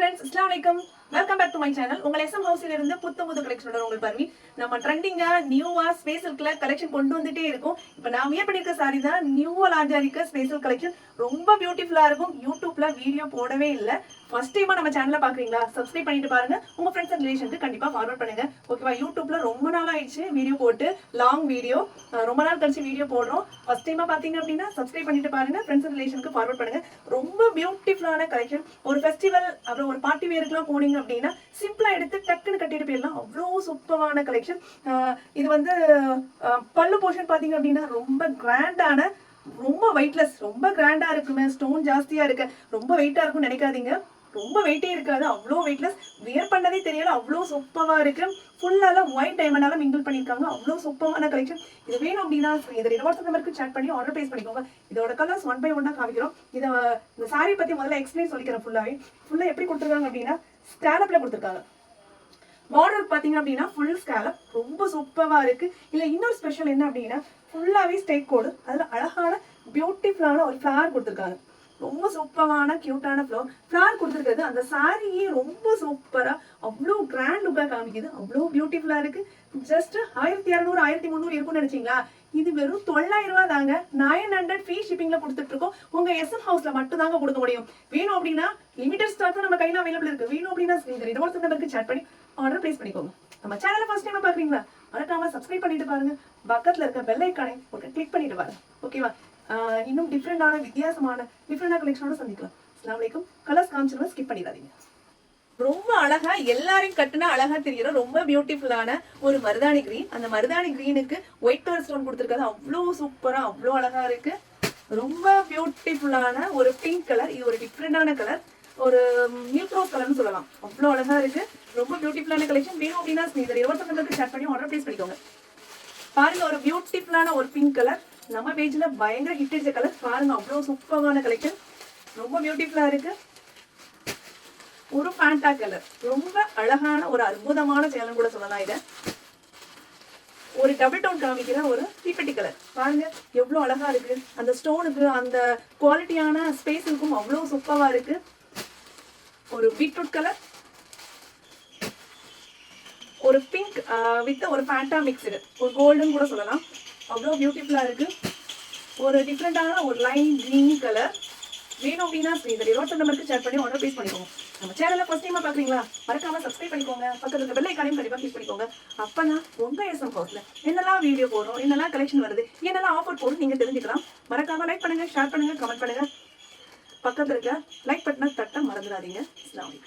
friends friends அஸ்லாம் வலைக்கம் welcome back to my channel உங்கள் எஸ்எம் ஹவுஸில் இருந்து புத்த புது கலெக்ஷனோட உங்கள் பர்மி. நம்ம ட்ரெண்டிங்கா நியூவா ஸ்பேசல்குள்ள கலெக்ஷன் கொண்டு வந்துட்டே இருக்கும். இப்போ நான் வியர் பண்ணியிருக்க சாரி தான் நியூவா லாஞ்சா இருக்க ஸ்பேசல் கலெக்ஷன் ரொம்ப பியூட்டிஃபுல்லா இருக்கும். யூடியூப்ல வீடியோ போடவே இல்லை. ஃபர்ஸ்ட் டைமா நம்ம சேனலை பாக்குறீங்களா? சப்ஸ்கிரைப் பண்ணிட்டு பாருங்க. உங்க ஃப்ரெண்ட்ஸ் அண்ட் ரிலேஷனுக்கு கண்டிப்பா ஃபார்வர்ட் பண்ணுங்க. ஓகேவா யூடியூப்ல ரொம்ப நாள் ஆயிடுச்சு வீடியோ போட்டு. லாங் வீடியோ ரொம்ப நாள் கழிச்சு வீடியோ போடுறோம். ஃபர்ஸ்ட் டைமா பாத்தீங்க அப்படின்னா சப்ஸ்கிரைப் பண்ணிட்டு பாருங்க. ஃப்ரெண்ட்ஸ் அண்ட் ரிலேஷனுக்கு ஃபார்வர்ட் பண்ணுங்க. ரொம்ப பியூட்டிஃபுல்லான கலெக்ஷன் ஒரு ஃபெஸ்டிவல் அப்புறம் ஒரு பார்ட்டி வேருக்குலாம் போனீங்க அப்படின்னா சிம்பிளாக எடுத்து டக்குன்னு கட்டிட்டு போயிடலாம். அவ்வளோ சூப்பரான கலெக்ஷன் இது வந்து பல்லு போர்ஷன் பார்த்தீங்க அப்படின்னா ரொம்ப கிராண்டான ரொம்ப வெயிட்லெஸ் ரொம்ப கிராண்டாக இருக்குமே ஸ்டோன் ஜாஸ்தியாக இருக்கு. ரொம்ப வெயிட்டாக இருக்கும்னு நினைக்காதீங்க. ரொம்ப வெயிட்டே இருக்காது அவ்வளோ வெயிட்லெஸ் வியர் பண்ணதே தெரியல அவ்வளோ சொப்பவாக இருக்கு. ஃபுல்லால ஒயிட் டைமண்டால மிங்கிள் பண்ணியிருக்காங்க அவ்வளோ சூப்பரான கலெக்ஷன் இது வேணும் அப்படின்னா இது வாட்ஸ்அப் நம்பருக்கு சேட் பண்ணி ஆர்டர் பிளேஸ் பண்ணிக்கோங்க. இதோட கலர்ஸ் ஒன் பை ஒன்னாக காமிக்கிறோம். இதை இந்த saree பற்றி முதல்ல எக்ஸ்பிளைன் சொல்லிக்கிறேன் ஃபுல்லாகவே ஃபுல்லாக எப்படி கொடுத்துருக்காங்க அப்படின்னா ஸ்கேலப்பில் கொடுத்துருக்காங்க. பார்டர் பார்த்தீங்க அப்படின்னா ஃபுல் ஸ்கேலப் ரொம்ப சூப்பராக இருக்குது இல்லை இன்னொரு ஸ்பெஷல் என்ன அப்படின்னா ஃபுல்லாகவே ஸ்டேக் கோடு. அதில் அழகான பியூட்டிஃபுல்லான ஒரு ஃபிளவர் கொடுத்துருக்காங்க. ரொம்ப சூப்பரான கியூட்டான ஃப்ளவர் ஃப்ளார் கொடுத்துருக்கிறது அந்த சாரியே ரொம்ப சூப்பரா அவ்வளோ கிராண்ட் லுக்காக காமிக்குது. அவ்வளோ பியூட்டிஃபுல்லா இருக்கு. ஜஸ்ட் ஆயிரத்தி இரநூறு ஆயிரத்தி முந்நூறு இருக்கும்னு நினைச்சீங்களா? இது வெறும் தொள்ளாயிரம் ரூபா தாங்க. நைன் ஹண்ட்ரட் ஃப்ரீ ஷிப்பிங்ல கொடுத்துட்டு இருக்கோம். உங்க எஸ்எம் ஹவுஸ்ல மட்டும் தாங்க கொடுக்க முடியும். வேணும் அப்படின்னா லிமிடெட் ஸ்டாக் நம்ம கையில அவைலபிள் இருக்கு. வேணும் அப்படின்னா இந்த ரெண்டு வாட்ஸ்அப் நம்பருக்கு சேட் பண்ணி ஆர்டர் பிளேஸ் பண்ணிக்கோங்க. நம்ம சேனலை ஃபர்ஸ்ட் டைம் பாக்குறீங்களா மறக்காம சப்ஸ்கிரைப் பண்ணிட்டு பாருங்க. பக்கத்துல இருக்க பெல் ஐக்கானை ஒரு கிளிக் பண்ணிட்டு பாருங்க ஓகேவா இன்னும் டிஃப்ரெண்டான வித்தியாசமான டிஃப்ரெண்டான கலெக்ஷனோட சந்திக்கலாம். அஸ்லாம் வலைக்கும் கலர்ஸ் காமிச்சிருந்தா ஸ்கிப் பண்ணிடாதீங்க. ரொம்ப அழகா எல்லாரையும் கட்டுனா அழகா தெரியுற ரொம்ப பியூட்டிஃபுல்லான ஒரு மருதாணி கிரீன் அந்த மருதாணி கிரீனுக்கு ஒயிட் கலர் ஸ்டோன் கொடுத்துருக்காது அவ்வளோ சூப்பரா அவ்வளோ அழகா இருக்கு. ரொம்ப பியூட்டிஃபுல்லான ஒரு பிங்க் கலர் இது ஒரு டிஃப்ரெண்டான கலர் ஒரு மில்க் ரோஸ் கலர்னு சொல்லலாம். அவ்வளோ அழகா இருக்கு. ரொம்ப பியூட்டிஃபுல்லான கலெக்ஷன் வேணும் அப்படின்னா ஸ்னேகர் இருபத்தொன்னு சேட் பண்ணி ஆர்டர் பிளேஸ் பண்ணிக்கோங்க. பாருங்க ஒரு பியூட்டிஃபுல்லான ஒரு பிங்க் கலர் நம்ம பேஜில் பயங்கர ஹிட் அடிச்ச கலர் பாருங்க. அவ்வளோ சூப்பரான கலெக்ஷன் ரொம்ப பியூட்டிஃபுல்லாக இருக்கு. ஒரு பேண்டா கலர் ரொம்ப அழகான ஒரு அற்புதமான சேலம் கூட சொல்லலாம் இதை. ஒரு டபுள் டவுன் காமிக்கிற ஒரு தீப்பெட்டி கலர் பாருங்க எவ்வளோ அழகா இருக்கு. அந்த ஸ்டோனுக்கு அந்த குவாலிட்டியான ஸ்பேஸுக்கும் அவ்வளோ சூப்பரா இருக்கு. ஒரு பீட்ரூட் கலர் ஒரு பிங்க் வித் ஒரு பேண்டா மிக்ஸ்டு ஒரு கோல்டுன்னு கூட சொல்லலாம். அவ்வளோ பியூட்டிஃபுல்லாக இருக்குது ஒரு டிஃப்ரெண்ட்டான ஒரு லைன் க்ரீன் கலர் வேணும் அப்படின்னா இந்த இருபத்தொன்று நம்பருக்கு ஷேர் பண்ணி ஆர்டர் ப்ளேஸ் பண்ணிக்கோங்க. நம்ம சேனலில் ஃபஸ்ட் டைமாக பார்க்குறீங்களா மறக்காமல் சப்ஸ்கிரைப் பண்ணிக்கோங்க. பக்கத்தில் இருக்க பெல் ஐக்கானையும் கண்டிப்பாக கிளிக் பண்ணிக்கோங்க. அப்பதான் உங்கள் எஸ்எம் ஹவுஸில் என்னெல்லாம் வீடியோ போடுறோம் என்னெல்லாம் கலெக்ஷன் வருது என்னெல்லாம் ஆஃபர் போடும் நீங்கள் தெரிஞ்சுக்கலாம். மறக்காமல் லைக் பண்ணுங்கள் ஷேர் பண்ணுங்கள் கமெண்ட் பண்ணுங்கள் பக்கத்தில் இருக்க லைக் பட்டனை தட்ட மறந்துடாதீங்க. அஸ்ஸலாமு